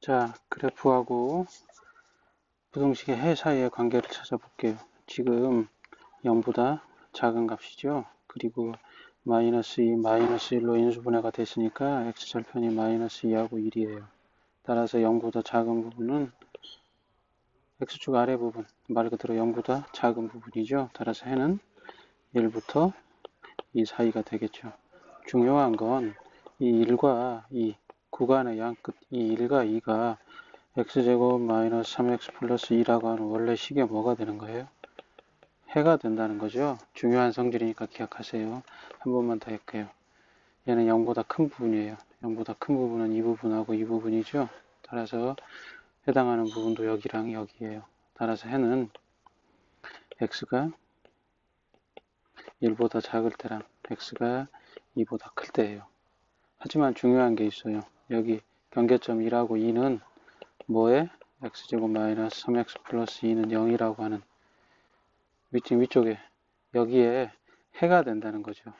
자, 그래프하고 부동식의 해 사이의 관계를 찾아볼게요. 지금 0보다 작은 값이죠. 그리고 마이너스 2, 마이너스 1로 인수분해가 됐으니까 x절편이 마이너스 2하고 1이에요. 따라서 0보다 작은 부분은 x축 아래 부분, 말 그대로 0보다 작은 부분이죠. 따라서 해는 1부터 2 사이가 되겠죠. 중요한 건 이 1과 이 구간의 양끝 이 1과 2가 x제곱 마이너스 3x 플러스 2라고 하는 원래 식에 뭐가 되는 거예요? 해가 된다는 거죠. 중요한 성질이니까 기억하세요. 한 번만 더 할게요. 얘는 0보다 큰 부분이에요. 0보다 큰 부분은 이 부분하고 이 부분이죠. 따라서 해당하는 부분도 여기랑 여기에요. 따라서 해는 x가 1보다 작을 때랑 x가 2보다 클 때예요. 하지만 중요한 게 있어요. 여기 경계점 1하고 2는 뭐에? x제곱 마이너스 3x 플러스 2는 0이라고 하는 위쪽 위쪽에 여기에 해가 된다는 거죠.